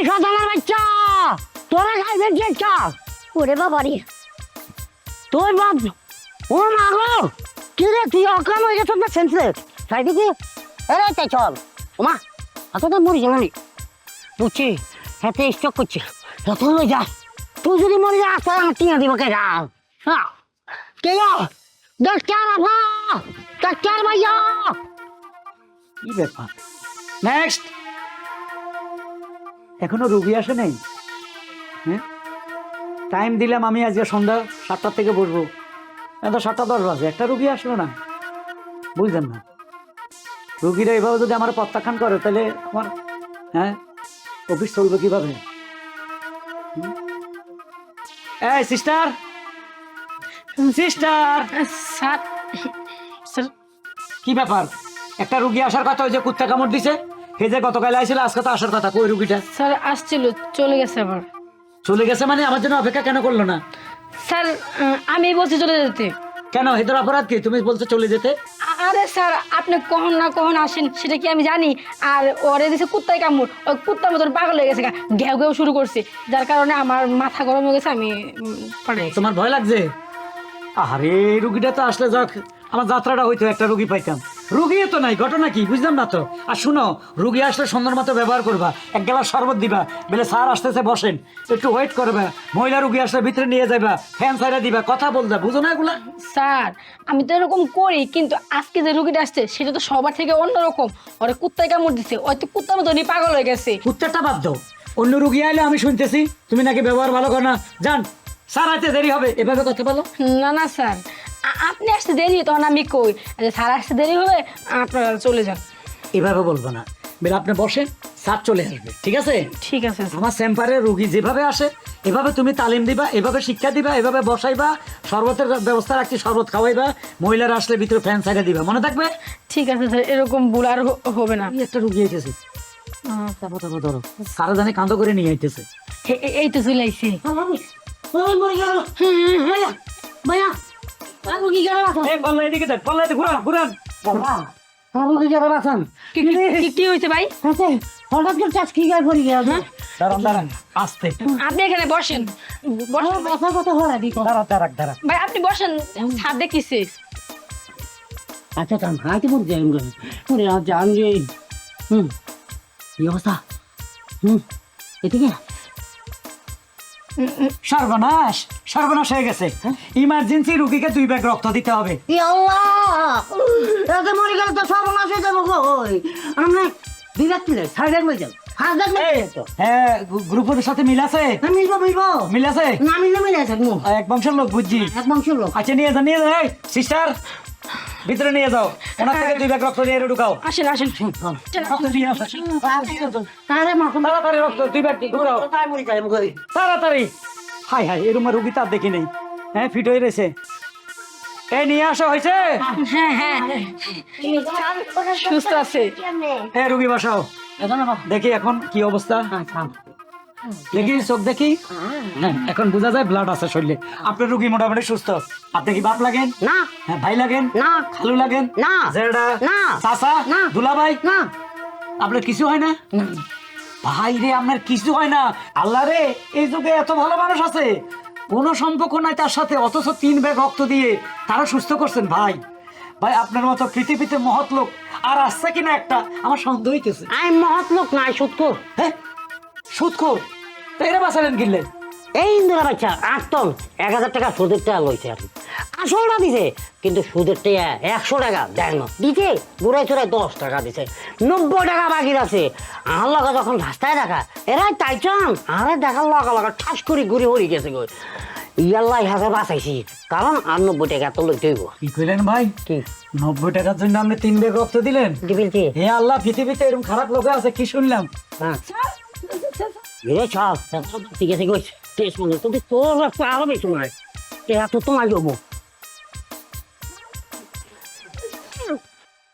এই সদানের বাচ্চা! তোরা খাইবে চেষ্টা ওরে বাবারে তোর বাপ ও মা গো! কি রে তুই অকাম হয়ে গেছ না সেন্সলেস তাই দেখি এরে তাই চল। ওমা এত তো মরে যাবে বুঝছি হাতে স্টক করছে। যত হয়ে যা। তুই যদি মরে যা তাহলে আমার টিয়া দিব কে যা। হ্যাঁ। কে যা ডাক্তার আভা ডাক্তার ভাইয়া কি ব্যাপার? নেক্সট এখনও রুগী আসে নাই? হ্যাঁ? টাইম দিলাম আমি আজকে সন্ধ্যা সাতটার থেকে বসবো। এখন তো সাতটা দশ বাজে একটা রুগী আসলো না। বুঝলেন না? রুগীরা এভাবে যদি আমার প্রত্যাখ্যান করে তাহলে আমার হ্যাঁ? অফিস চলবে কীভাবে? এই সিস্টার! সিস্টার! স্যার। কি ব্যাপার? একটা রুগী আসার কথা ওই যে কুত্তা কামড় দিছে? হে যে গতকাল আইছিল আজকে তো আসার কথা কই রুগীটা? স্যার আসছিল চলে গেছে আবার। চলে গেছে মানে আমার জন্য অপেক্ষা কেন করল না? স্যার আমি বলছি চলে যেতে। কেন? এদের অপরাধ কি? তুমি বলছো চলে যেতে? আ- আরে স্যার আপনি কখন না কখন আসেন সেটা কি আমি জানি? আর ওরে দিছে কুত্তায় কামড়। ওই কুত্তার মতন পাগল হয়ে গেছে ঘেউ ঘেউ শুরু করছে। যার কারণে আমার মাথা গরম হয়ে গেছে আমি উম, পড়ে গেছি। তোমার ভয় লাগছে? আরে রুগীটা তো আসলে যাক আমার যাত্রাটা হইতো একটা রুগী পাইতাম। রুগী তো নাই ঘটনা কি? বুঝলাম না তো। আর শুনো রুগী আসলে সুন্দর মতো ব্যবহার করবা। এক গ্লাস শরবত দিবা বলে স্যার আসতেছে বসেন। একটু ওয়েট করবা মহিলা রুগী আসলে ভিতরে নিয়ে যাবা ফ্যান সাইডে দিবা কথা বলবা বুঝো না এগুলা? স্যার আমি তো এরকম করি কিন্তু আজকে যে রুগীটা আসছে সেটা তো সবার থেকে অন্যরকম। ওরে কুত্তায় কামড় দিছে ওই তো কুত্তার মতনই পাগল হয়ে গেছে। কুত্তারটা বাদ দাও। অন্য রুগী আইলে আমি শুনতেছি তুমি নাকি ব্যবহার ভালো করো না। যান স্যার আইতে দেরি হবে এভাবে কথা বলো। না না স্যার। আপনি আসতে দেরি তখন আমি কই? যে স্যার আসতে দেরি হবে আপনারা চলে যান। এভাবে বলব না। বেলা আপনি বসেন স্যার চলে আসবে ঠিক আছে? ঠিক আছে আমার চেম্বারে রুগী যেভাবে আসে এভাবে তুমি তালিম দিবা এভাবে শিক্ষা দিবা এভাবে বসাইবা শরবতের ব্যবস্থা রাখছি শরবত খাওয়াইবা মহিলারা আসলে ভিতরে ফ্যান সাইডে দিবা মনে থাকবে? ঠিক আছে স্যার এরকম ভুল আর হবে না। একটা রুগী তারপর ধরো। সারা জানে কাঁদো করে নিয়ে আইতেছে। এই তো চলে ওই ভাইয়া আমি কি হয়েছে ভাই? হঠাৎ করে চাষ কি গায়ে পড়ে গেল দাঁড়ান দাঁড়ান আস্তে। আপনি এখানে বসেন। বসেন ভাই। কথা কথা হরা দি দাঁড়া দাঁড়াক দাঁড়া ভাই আপনি বসেন। ছাদ দেখিছে আচ্ছা তাম হাইতে পড়ে যাই আমি ওরে আর জান রে হুম কি অবস্থা? হুম এদিকে? সর্বনাশ সর্বনাশ হয়ে গেছে। ইমার্জেন্সি রুগীকে দুই ব্যাগ রক্ত দিতে হবে। এতে মরে গেলে তো সর্বনাশ হয়ে যাব আমরা বিরাট মিলে সাইডের মধ্যে হ্যাঁ গ্রুপের সাথে মিল আছে? মিলবো মিলবো। মিল আছে? না মিললে মিলে থাকব। এক বংশের লোক বুঝছি। এক বংশের লোক। আচ্ছা নিয়ে যাও নিয়ে যাও সিস্টার ভিতরে নিয়ে যাও। ওনার থেকে দুই ব্যাগ রক্ত নিয়ে ঢুকাও। আসেন আসেন। তাড়াতাড়ি রক্ত দুই ব্যাগ ঢুকাও। তাই মরে যাই গো তাড়াতাড়ি। হাই হাই এরকম রুগী তার দেখি নেই। হ্যাঁ ফিট হয়ে রয়েছে। এই নিয়ে আসা হয়েছে? হ্যাঁ হ্যাঁ। সুস্থ আছে। হ্যাঁ রুগী বসাও। দেখি এখন কি অবস্থা। দেখি চোখ দেখি? হ্যাঁ এখন বোঝা যায় ব্লাড আছে শরীরে। আপনার রুগী মোটামুটি সুস্থ। আপনি কি বাপ লাগেন? না। হ্যাঁ ভাই লাগেন? না। খালু লাগেন? না। জেঠা? না। চাচা? না। দুলাভাই? না। আপনার কিছু হয় না? ভাই রে আপনার কিছু হয় না। আল্লাহ রে এই যুগে এত ভালো মানুষ আছে। কোনো সম্পর্ক নাই তার সাথে অথচ তিন ব্যাগ রক্ত দিয়ে তারা সুস্থ করছেন ভাই। ভাই আপনার মতো পৃথিবীতে মহৎ লোক আর আসছে কিনা একটা? আমার সন্দেহ হইতেছে। আমি মহৎ লোক নাই সুৎকর হ্যাঁ? সুৎখোর তো এরা বাঁচালেন কিনলে? এই ইন্দিরা বাচ্চা আটতল এক হাজার টাকা সুদের টাকা লইছে আর। আসলটা দিছে কিন্তু সুদের টাকা একশো টাকা দেয় না। দিছে বুড়াই চুড়াই দশ টাকা দিছে। নব্বই টাকা বাকি আছে। আর লগা যখন রাস্তায় দেখা এরাই তাই চান। আরে দেখার লগা লগা ঠাস করে ঘুরে হরি গেছে গো। ইয়াল্লাই হাতে বাঁচাইছি। কারণ আর নব্বই টাকা তো লইতে হইব। কি কইলেন ভাই? কি? নব্বই টাকার জন্য আপনি তিন ব্যাগ রক্ত দিলেন? কি হে আল্লাহ পৃথিবীতে এরকম খারাপ লোক আছে কি শুনলাম? হ্যাঁ। চল ঠিক আছে গো টেস্ট মনে তুমি তোর রাস্তা আরও বেশি নয় এত তোমার যাব